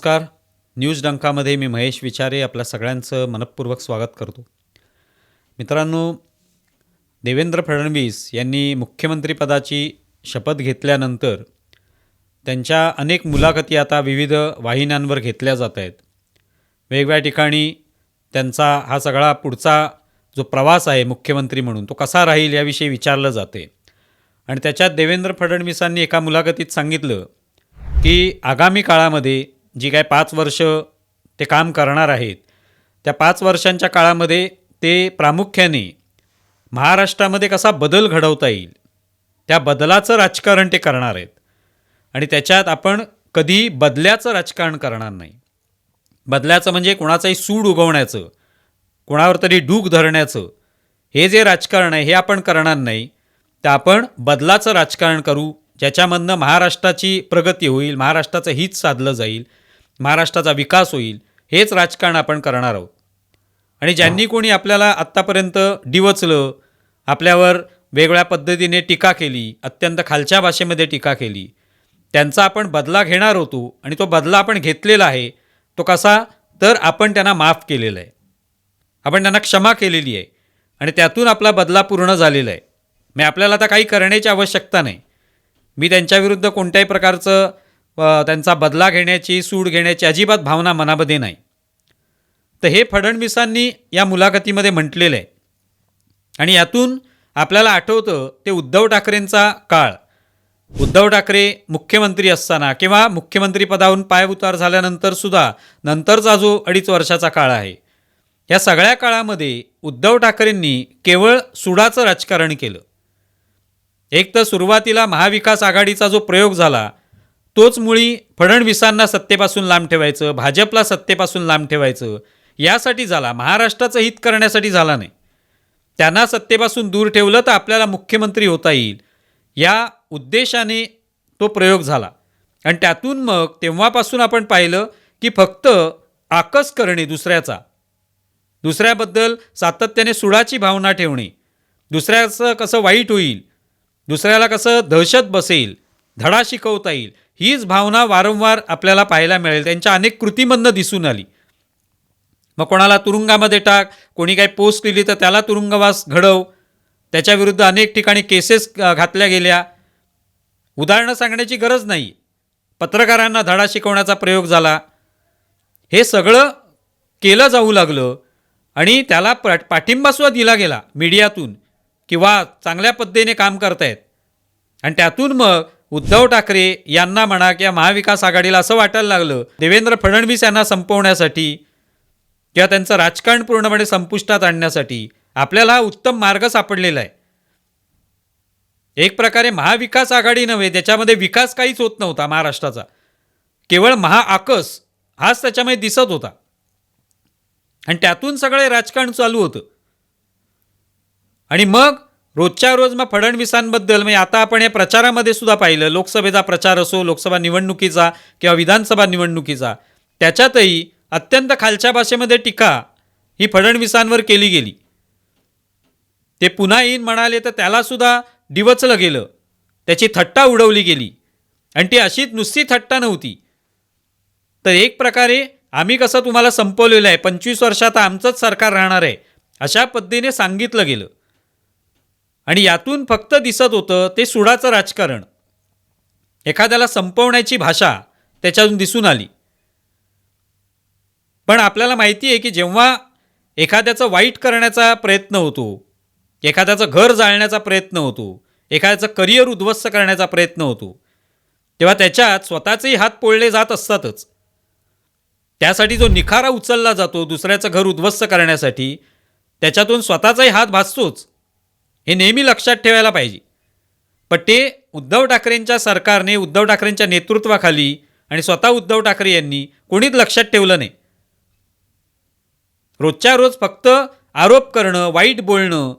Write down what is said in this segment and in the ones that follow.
नमस्कार. न्यूज डंकामध्ये मी महेश विचारे आपल्या सगळ्यांचं मनपूर्वक स्वागत करतो. मित्रांनो देवेंद्र फडणवीस यांनी मुख्यमंत्रीपदाची शपथ घेतल्यानंतर त्यांच्या अनेक मुलाखती आता विविध वाहिन्यांवर घेतल्या जात आहेत. वेगवेगळ्या ठिकाणी त्यांचा हा सगळा पुढचा जो प्रवास आहे मुख्यमंत्री म्हणून तो कसा राहील याविषयी विचारलं जाते. आणि त्याच्यात देवेंद्र फडणवीसांनी एका मुलाखतीत सांगितलं की आगामी काळामध्ये जी काय पाच वर्ष ते काम करणार आहेत त्या पाच वर्षांच्या काळामध्ये ते प्रामुख्याने महाराष्ट्रामध्ये कसा बदल घडवता येईल त्या बदलाचं राजकारण ते करणार आहेत. आणि त्याच्यात आपण कधी बदल्याचं राजकारण करणार नाही. बदल्याचं म्हणजे कोणाचाही सूड उगवण्याचं कोणावर तरी डूक धरण्याचं हे जे राजकारण आहे हे आपण करणार नाही. तर आपण बदलाचं राजकारण करू ज्याच्यामधनं महाराष्ट्राची प्रगती होईल महाराष्ट्राचं हित साधलं जाईल महाराष्ट्राचा विकास होईल हेच राजकारण आपण करणार आहोत. आणि ज्यांनी कोणी आपल्याला आत्तापर्यंत डिवचलं आपल्यावर वेगळ्या पद्धतीने टीका केली अत्यंत खालच्या भाषेमध्ये टीका केली त्यांचा आपण बदला घेणार होतो आणि तो बदला आपण घेतलेला आहे तो कसा? तर आपण त्यांना माफ केलेला आहे. आपण त्यांना क्षमा केलेली आहे आणि त्यातून आपला बदला पूर्ण झालेला आहे. मी आपल्याला आता काही करण्याची आवश्यकता नाही. मी त्यांच्याविरुद्ध कोणत्याही प्रकारचं त्यांचा बदला घेण्याची सूड घेण्याची अजिबात भावना मनामध्ये नाही. तर हे फडणवीसांनी या मुलाखतीमध्ये म्हटलेलं आहे. आणि यातून आपल्याला आठवतं ते उद्धव ठाकरेंचा काळ. उद्धव ठाकरे मुख्यमंत्री असताना किंवा मुख्यमंत्रीपदावरून पायउतार झाल्यानंतर सुद्धा नंतरचा जो अडीच वर्षाचा काळ आहे या सगळ्या काळामध्ये उद्धव ठाकरेंनी केवळ सुडाचं राजकारण केलं. एक तर सुरुवातीला महाविकास आघाडीचा जो प्रयोग झाला तोच मुळी फडणवीसांना सत्तेपासून लांब ठेवायचं भाजपला सत्तेपासून लांब ठेवायचं यासाठी झाला महाराष्ट्राचं हित करण्यासाठी झाला नाही. त्यांना सत्तेपासून दूर ठेवलं तर आपल्याला मुख्यमंत्री होता येईल. या उद्देशाने तो प्रयोग झाला. आणि त्यातून मग तेव्हापासून आपण पाहिलं की फक्त आकस करणे दुसऱ्याचा. दुसऱ्याबद्दल सातत्याने सुडाची भावना ठेवणे. दुसऱ्याचं कसं वाईट होईल. दुसऱ्याला कसं दहशत बसेल. धडा शिकवता येईल. हीच भावना वारंवार आपल्याला पाहायला मिळेल. त्यांच्या अनेक कृतीमधनं दिसून आली. मग कोणाला तुरुंगामध्ये टाक कोणी काही पोस्ट लिहिली तर त्याला तुरुंगवास घडव. त्याच्याविरुद्ध अनेक ठिकाणी केसेस घातल्या गेल्या. उदाहरणं सांगण्याची गरज नाही. पत्रकारांना धडा शिकवण्याचा प्रयोग झाला. हे सगळं केलं जाऊ लागलं आणि त्याला पाठिंबासुद्धा दिला गेला. मीडियातून किंवा चांगल्या पद्धतीने काम करतायत. आणि त्यातून मग उद्धव ठाकरे यांना म्हणा किंवा महाविकास आघाडीला असं वाटायला लागलं देवेंद्र फडणवीस यांना संपवण्यासाठी किंवा त्यांचं राजकारण पूर्णपणे संपुष्टात आणण्यासाठी आपल्याला हा उत्तम मार्ग सापडलेला आहे. एक प्रकारे महाविकास आघाडी नव्हे त्याच्यामध्ये विकास काहीच होत नव्हता महाराष्ट्राचा. केवळ महाआकस हाच त्याच्यामध्ये दिसत होता. आणि त्यातून सगळे राजकारण चालू होतं. आणि मग रोजच्या रोज मग फडणवीसांबद्दल म्हणजे आता आपण या प्रचारामध्ये सुद्धा पाहिलं लोकसभेचा प्रचार असो लोकसभा निवडणुकीचा किंवा विधानसभा निवडणुकीचा त्याच्यातही अत्यंत खालच्या भाषेमध्ये टीका ही फडणवीसांवर केली गेली. ते पुन्हा येईन म्हणाले तर त्यालासुद्धा डिवचलं गेलं. त्याची थट्टा उडवली गेली. आणि ती अशीच नुसती थट्टा नव्हती. तर एक प्रकारे आम्ही कसं तुम्हाला संपवलेलं आहे पंचवीस वर्षात आमचंच सरकार राहणार आहे अशा पद्धतीने सांगितलं गेलं. आणि यातून फक्त दिसत होतं ते सुडाचं राजकारण. एखाद्याला संपवण्याची भाषा त्याच्यातून दिसून आली. पण आपल्याला माहिती आहे की जेव्हा एखाद्याचं वाईट करण्याचा प्रयत्न होतो एखाद्याचं घर जाळण्याचा प्रयत्न होतो एखाद्याचं करिअर उद्ध्वस्त करण्याचा प्रयत्न होतो तेव्हा त्याच्यात स्वतःचेही हात पोळले जात असतातच. त्यासाठी जो निखारा उचलला जातो दुसऱ्याचं घर उद्ध्वस्त करण्यासाठी त्याच्यातून स्वतःचाही हात भासतोच. हे नेहमी लक्षात ठेवायला पाहिजे. पण ते उद्धव ठाकरेंच्या सरकारने उद्धव ठाकरेंच्या नेतृत्वाखाली आणि स्वतः उद्धव ठाकरे यांनी कोणीच लक्षात ठेवलं नाही. रोजच्या रोज फक्त आरोप करणं वाईट बोलणं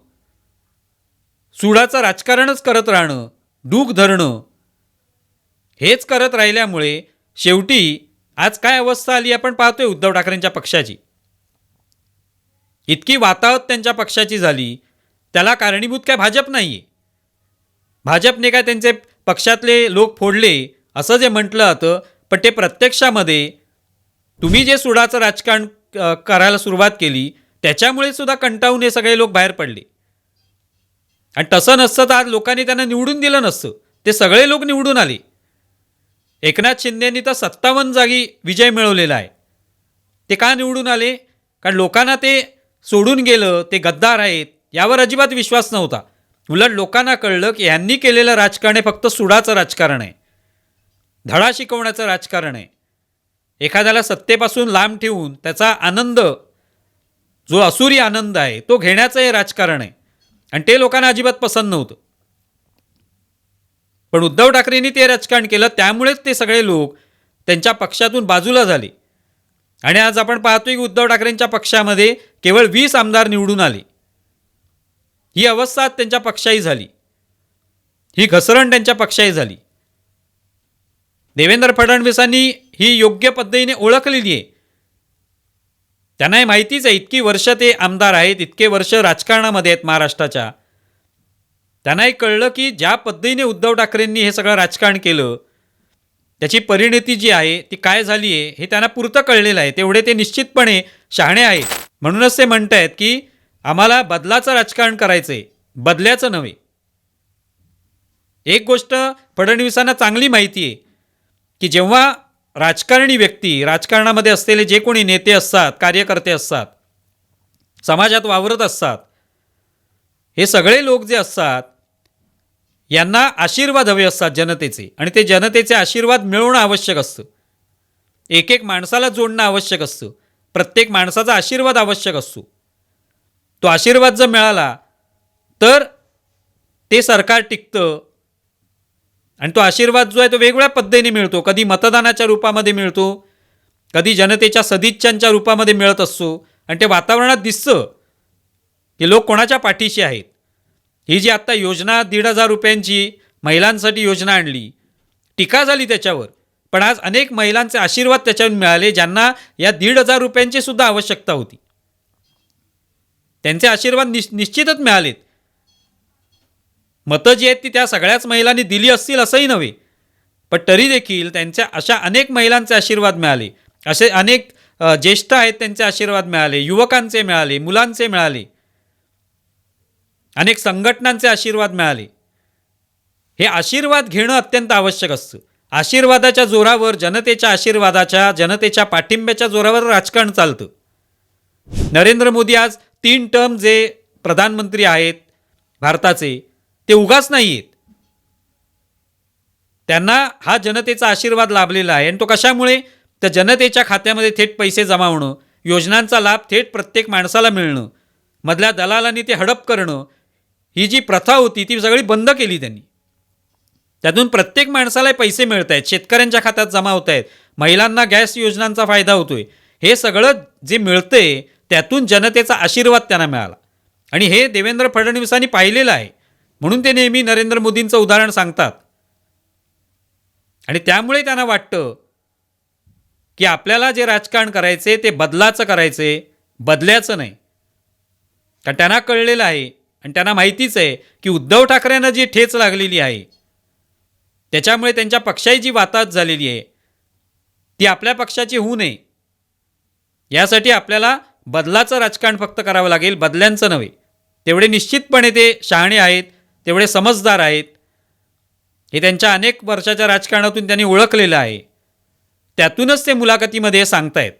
सुडाचं राजकारणच करत राहणं डूक धरणं हेच करत राहिल्यामुळे शेवटी आज काय अवस्था आली आपण पाहतोय उद्धव ठाकरेंच्या पक्षाची. इतकी वातावत त्यांच्या पक्षाची झाली त्याला कारणीभूत काय? भाजप नाही आहे भाजपने काय त्यांचे पक्षातले लोक फोडले? असं जे म्हटलं जातं पण ते प्रत्यक्षामध्ये तुम्ही जे सुडाचं राजकारण करायला सुरुवात केली त्याच्यामुळे सुद्धा कंटाळून हे सगळे लोक बाहेर पडले. आणि तसं नसतं तर आज लोकांनी त्यांना निवडून दिलं नसतं. ते सगळे लोक निवडून आले. एकनाथ शिंदेनी तर सत्तावन्न जागी विजय मिळवलेला आहे. ते का निवडून आले? कारण लोकांना ते सोडून गेलं ते गद्दार आहेत यावर अजिबात विश्वास नव्हता. उलट लोकांना कळलं की यांनी केलेलं राजकारण हे फक्त सुडाचं राजकारण आहे. धडा शिकवण्याचं राजकारण आहे. एखाद्याला सत्तेपासून लांब ठेवून त्याचा आनंद जो असुरी आनंद आहे तो घेण्याचं हे राजकारण आहे. आणि ते लोकांना अजिबात पसंत नव्हतं. पण उद्धव ठाकरेंनी ते राजकारण केलं त्यामुळेच ते सगळे लोक त्यांच्या पक्षातून बाजूला झाले. आणि आज आपण पाहतोय की उद्धव ठाकरेंच्या पक्षामध्ये केवळ वीस आमदार निवडून आले. ही अवस्था त्यांच्या पक्षाही झाली. ही घसरण त्यांच्या पक्षाही झाली. देवेंद्र फडणवीसांनी ही योग्य पद्धतीने ओळखलेली आहे. त्यांना हे माहितीच आहे इतकी वर्ष ते आमदार आहेत इतके वर्ष राजकारणामध्ये आहेत महाराष्ट्राच्या. त्यांनाही कळलं की ज्या पद्धतीने उद्धव ठाकरेंनी हे सगळं राजकारण केलं त्याची परिणती जी आहे ती काय झाली आहे हे त्यांना पुरतं कळलेलं आहे. तेवढे ते निश्चितपणे शहाणे आहेत. म्हणूनच ते म्हणत आहेत की आम्हाला बदलाचं राजकारण करायचं आहे बदल्याचं नव्हे. एक गोष्ट फडणवीसांना चांगली माहिती आहे की जेव्हा राजकारणी व्यक्ती राजकारणामध्ये असलेले जे कोणी नेते असतात कार्यकर्ते असतात समाजात वावरत असतात हे सगळे लोक जे असतात यांना आशीर्वाद हवे असतात जनतेचे आणि ते जनतेचे आशीर्वाद मिळवणं आवश्यक असतं. एक एक माणसाला जोडणं आवश्यक असतं. प्रत्येक माणसाचा आशीर्वाद आवश्यक असतो. तो आशीर्वाद जर मिळाला तर ते सरकार टिकतं आणि तो आशीर्वाद जो आहे तो वेगवेगळ्या पद्धतीने मिळतो. कधी मतदानाच्या रूपामध्ये मिळतो कधी जनतेच्या सदिच्छांच्या रूपामध्ये मिळत असतो आणि ते वातावरणात दिसतं की लोक कोणाच्या पाठीशी आहेत. ही जी आत्ता योजना दीड हजार रुपयांची महिलांसाठी योजना आणली टीका झाली त्याच्यावर. पण आज अनेक महिलांचे आशीर्वाद त्याच्यावर मिळाले ज्यांना या दीड हजार रुपयांची सुद्धा आवश्यकता होती. त्यांचे आशीर्वाद निश निश्चितच मिळालेत. मतं जी आहेत ती त्या सगळ्याच महिलांनी दिली असतील असंही नव्हे. पण तरी देखील त्यांच्या अशा अनेक महिलांचे आशीर्वाद मिळाले. असे अनेक ज्येष्ठ आहेत त्यांचे आशीर्वाद मिळाले युवकांचे मिळाले मुलांचे मिळाले. अनेक संघटनांचे आशीर्वाद मिळाले. हे आशीर्वाद घेणं अत्यंत आवश्यक असतं. आशीर्वादाच्या जोरावर जनतेच्या आशीर्वादाच्या जनतेच्या पाठिंब्याच्या जोरावर राजकारण चालतं. नरेंद्र मोदी आज तीन टर्म जे प्रधानमंत्री आहेत भारताचे ते उगाच नाही आहेत त्यांना हा जनतेचा आशीर्वाद लाभलेला आहे. आणि तो कशामुळे? तर जनतेच्या खात्यामध्ये थेट पैसे जमा होणं योजनांचा लाभ थेट प्रत्येक माणसाला मिळणं मधल्या दलालांनी ते हडप करणं ही जी प्रथा होती ती सगळी बंद केली त्यांनी. त्यातून प्रत्येक माणसाला पैसे मिळत आहेत शेतकऱ्यांच्या खात्यात जमा होत आहेत महिलांना गॅस योजनांचा फायदा होतोय. हे सगळं जे मिळतंय त्यातून जनतेचा आशीर्वाद त्यांना मिळाला. आणि हे देवेंद्र फडणवीसांनी पाहिलेलं आहे. म्हणून ते नेहमी नरेंद्र मोदींचं उदाहरण सांगतात. आणि त्यामुळे त्यांना वाटतं की आपल्याला जे राजकारण करायचे ते बदलाचं करायचे बदल्याचं नाही. कारण त्यांना कळलेलं आहे आणि त्यांना माहितीच आहे की उद्धव ठाकरेंना जी ठेच लागलेली आहे त्याच्यामुळे त्यांच्या पक्षाची जी वाताहत झालेली आहे ती आपल्या पक्षाची होऊ नये. यासाठी आपल्याला बदलाचं राजकारण फक्त करावं लागेल बदल्यांचं नव्हे. तेवढे निश्चितपणे ते शहाणे आहेत तेवढे समजदार आहेत. हे त्यांच्या अनेक वर्षाच्या राजकारणातून त्यांनी ओळखलेलं आहे. त्यातूनच ते मुलाखतीमध्ये सांगतायत.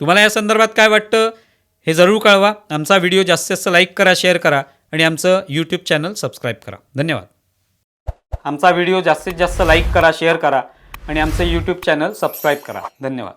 तुम्हाला या संदर्भात काय वाटतं हे जरूर कळवा. आमचा व्हिडिओ जास्तीत जास्त लाईक करा शेअर करा आणि आमचं यूट्यूब चॅनल सबस्क्राईब करा. धन्यवाद. आमचा व्हिडिओ जास्तीत जास्त लाईक करा शेअर करा आणि आमचं यूट्यूब चॅनल सबस्क्राईब करा. धन्यवाद.